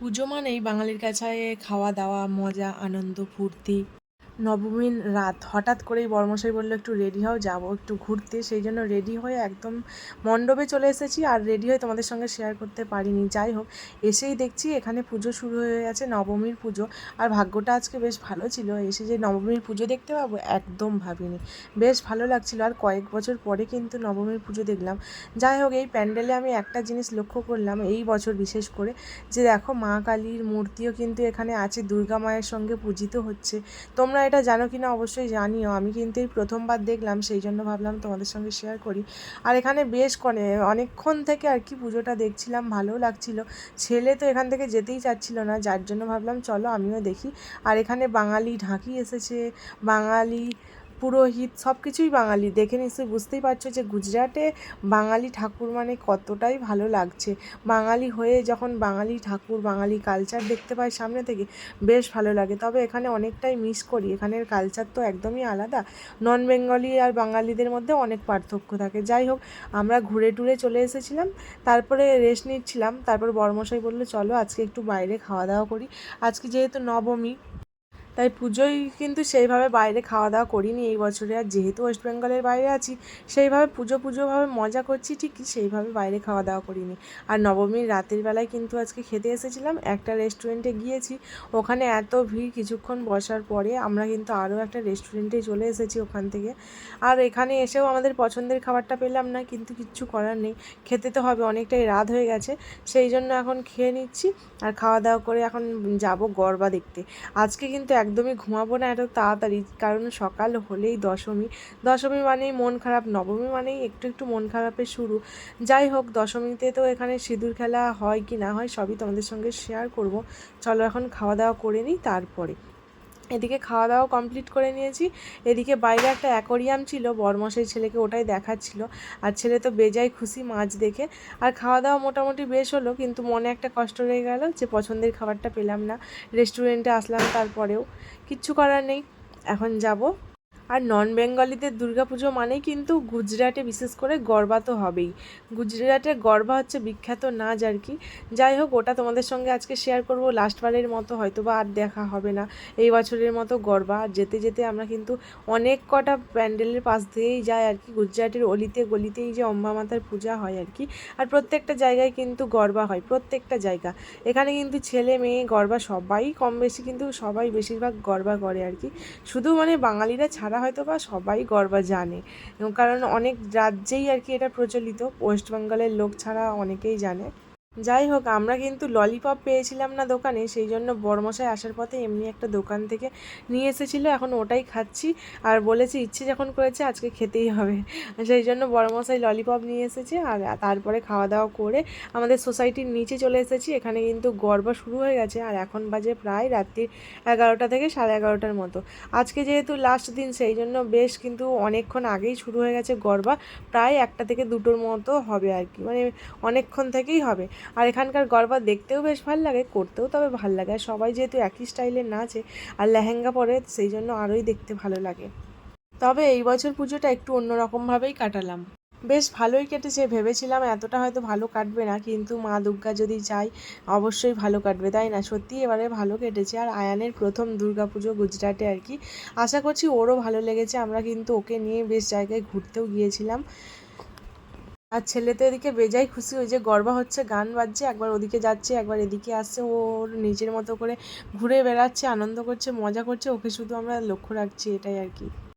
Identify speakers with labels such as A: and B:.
A: পুজো মানেই বাঙালির কাছে খাওয়া দাওয়া মজা আনন্দ ফুর্তি। নবমীর রাত। হঠাৎ করেই বরমশাই বলল, একটু রেডি হও, যাব একটু ঘুরতে। সেই জন্য রেডি হয়ে একদম মণ্ডপে চলে এসেছি আর রেডি হয়ে তোমাদের সঙ্গে শেয়ার করতে পারিনি। যাই হোক, এসেই দেখছি এখানে পুজো শুরু হয়ে গেছে, নবমীর পুজো। আর ভাগ্যটা আজকে বেশ ভালো ছিল, এসে যে নবমীর পুজো দেখতে পাবো, একদম ভাবিনি। বেশ ভালো লাগছিল। আর কয়েক বছর পরে কিন্তু নবমীর পুজো দেখলাম। যাই হোক, এই প্যান্ডেলে আমি একটা জিনিস লক্ষ্য করলাম, এই বছর বিশেষ করে, যে দেখো মা কালীর মূর্তিও কিন্তু এখানে আছে, দুর্গা মায়ের সঙ্গে পূজিত হচ্ছে। তোমরা এটা জানো কি না অবশ্যই জানিও। আমি কিন্তু এই প্রথমবার দেখলাম সেই জন্য ভাবলাম তোমাদের সঙ্গে শেয়ার করি। আর এখানে বেশ কনে, অনেকক্ষণ থেকে আর কি পুজোটা দেখছিলাম ভালো লাগছিল। ছেলে তো এখান থেকে যেতেই চাচ্ছিল না, যার জন্য ভাবলাম চলো আমিও দেখি। আর এখানে বাঙালি ঢাকি এসেছে, বাঙালি পুরোহিত সব কিছুই বাঙালি। দেখে নিশ্চয়ই বুঝতেই পারছ যে গুজরাটে বাঙালি ঠাকুর মানে কতটাই ভালো লাগছে। বাঙালি হয়ে যখন বাঙালি ঠাকুর, বাঙালি কালচার দেখতে পাই সামনে থেকে, বেশ ভালো লাগে। তবে এখানে অনেকটাই মিস করি। এখানের কালচার তো একদমই আলাদা। নন বেঙ্গলি আর বাঙালিদের মধ্যে অনেক পার্থক্য থাকে। যাই হোক, আমরা ঘুরে টুরে চলে এসেছিলাম। তারপরে রেস্ট নিচ্ছিলাম। তারপর বর্মশাই বলল, চলো আজকে একটু বাইরে খাওয়া দাওয়া করি। আজকে যেহেতু নবমী তাই পুজোয় কিন্তু সেইভাবে বাইরে খাওয়া দাওয়া করিনি এই বছরে। আর যেহেতু ওয়েস্ট বেঙ্গলের বাইরে আছি, সেইভাবে পুজো পুজোভাবে মজা করছি ঠিকই সেইভাবে বাইরে খাওয়া দাওয়া করিনি। আর নবমীর রাতের বেলায় কিন্তু আজকে খেতে এসেছিলাম, একটা রেস্টুরেন্টে গিয়েছি। ওখানে এত ভিড় কিছুক্ষণ বসার পরে আমরা কিন্তু আরও একটা রেস্টুরেন্টে চলে এসেছি ওখান থেকে। আর এখানে এসেও আমাদের পছন্দের খাবারটা পেলাম না, কিন্তু কিচ্ছু করার নেই। খেতে তো হবে, অনেকটাই রাত হয়ে গেছে। সেই জন্য এখন খেয়ে নিচ্ছি, আর খাওয়া দাওয়া করে এখন যাব গরবা দেখতে। আজকে কিন্তু একদমই ঘুমাবো না এত তাড়াতাড়ি। কারণ সকাল হলেই দশমী। দশমী মানেই মন খারাপ, নবমী মানেই একটু একটু মন খারাপের শুরু। যাই হোক, দশমীতে তো এখানে সিঁদুর খেলা হয় কি না হয় সবই তোমাদের সঙ্গে শেয়ার করব। চলো এখন খাওয়া দাওয়া করে নিই, তারপরে। এদিকে খাওয়া দাওয়া কমপ্লিট করে নিয়েছি। এদিকে বাইরে একটা অ্যাকোরিয়াম ছিল, বরমশাই ছেলেকে ওটাই দেখাচ্ছিল। আর ছেলে তো বেজায় খুশি মাছ দেখে। আর খাওয়া দাওয়া মোটামুটি বেশ হলো, কিন্তু মনে একটা কষ্ট রয়ে গেল যে পছন্দের খাবারটা পেলাম না। রেস্টুরেন্টে আসলাম তারপরেও। কিচ্ছু করার নেই। এখন যাব। আর নন বেঙ্গলিদের দুর্গাপুজো মানেই কিন্তু গুজরাটে বিশেষ করে গরবা তো হবেই। গুজরাটের গরবা হচ্ছে বিখ্যাত নাচ আর কি। যাই হোক, ওটা তোমাদের সঙ্গে আজকে শেয়ার করব। লাস্টবারের মতো হয়তো বা আর দেখা হবে না। এই বছরের মতো গরবা। যেতে যেতে আমরা কিন্তু অনেক কটা প্যান্ডেলের পাশ দিয়েই যাই আর কি। গুজরাটের অলিতে গলিতেই যে অম্বা মাতার পূজা হয় আর কি। আর প্রত্যেকটা জায়গায় কিন্তু গরবা হয়, প্রত্যেকটা জায়গা। এখানে কিন্তু ছেলে, মেয়ে গরবা সবাই কম বেশি কিন্তু সবাই বেশিরভাগ গরবা করে আর কি। শুধু মানে বাঙালিরা ছাড়া হয়তো বা সবাই গরবা জানে। কারণ অনেক রাজ্যেই আর কি এটা প্রচলিত। ওয়েস্ট বেঙ্গলের লোক ছাড়া অনেকেই জানে। যাই হোক, আমরা কিন্তু ললিপপ পেয়েছিলাম না দোকানে, সেই জন্য বড়মশাই আসার পথে এমনি একটা দোকান থেকে নিয়ে এসেছিল। এখন ওটাই খাচ্ছি আর বলেছে, ইচ্ছে যখন করেছে আজকে খেতেই হবে। সেই জন্য বড়মশাই ললিপপ নিয়ে এসেছে আর তারপরে খাওয়া দাওয়া করে আমাদের সোসাইটির নিচে চলে এসেছি। এখানে কিন্তু গরবা শুরু হয়ে গেছে আর এখন বাজে প্রায় রাত্রি এগারোটা থেকে সাড়ে এগারোটার মতো। আজকে যেহেতু লাস্ট দিন, সেই জন্য বেশ কিন্তু অনেকক্ষণ আগেই শুরু হয়ে গেছে গরবা। প্রায় একটা থেকে দুটোর মতো হবে আর কি মানে অনেকক্ষণ থেকেই হবে। আর এখানকার গরবা দেখতেও বেশ ভালো লাগে, করতেও তবে ভালো লাগে। আর সবাই যেহেতু একই স্টাইলের নাচে, আর লেহেঙ্গা পরে, সেই জন্য আরোই দেখতে ভালো লাগে। তবে এই বছর পুজোটা একটু অন্যরকমভাবেই কাটালাম। বেশ ভালোই কেটেছে, ভেবেছিলাম এতটা হয়তো ভালো কাটবে না, কিন্তু মা দুর্গা যদি চাই অবশ্যই ভালো কাটবে, তাই না? সত্যি এবারে ভালো কেটেছে। আর আয়ানের প্রথম দুর্গাপুজো গুজরাটে আর কি। আশা করছি ওরও ভালো লেগেছে। আমরা কিন্তু ওকে নিয়ে বেশ জায়গায় ঘুরতেও গিয়েছিলাম। আর ছেলে তো এদিকে বেজাই খুশি ওই যে গর্বা হচ্ছে, গান বাজছে, একবার ওদিকে যাচ্ছে, একবার এদিকে আসছে। ওর নিজের মতো করে ঘুরে বেড়াচ্ছে, আনন্দ করছে, মজা করছে, ওকে শুধু আমরা লক্ষ্য রাখছি, এটাই আর কি।